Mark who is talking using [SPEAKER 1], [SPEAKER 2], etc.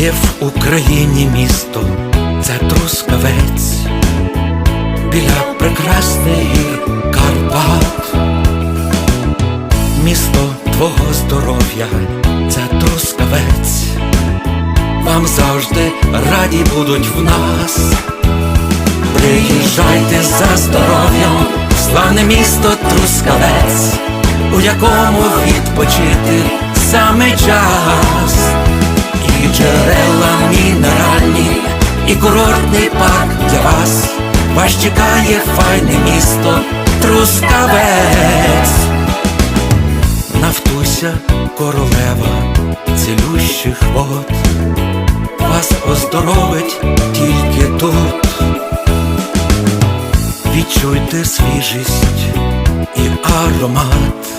[SPEAKER 1] Є в Україні місто, це Трускавець, біля прекрасних Карпат. Місто твого здоров'я, це Трускавець. Вам завжди раді будуть в нас. Приїжджайте за здоров'ям, славне місто Трускавець, у якому відпочити саме час, курортний парк для вас. Вас чекає файне місто Трускавець. Нафтуся королева цілющих вод, вас оздоровить тільки тут. Відчуйте свіжість і аромат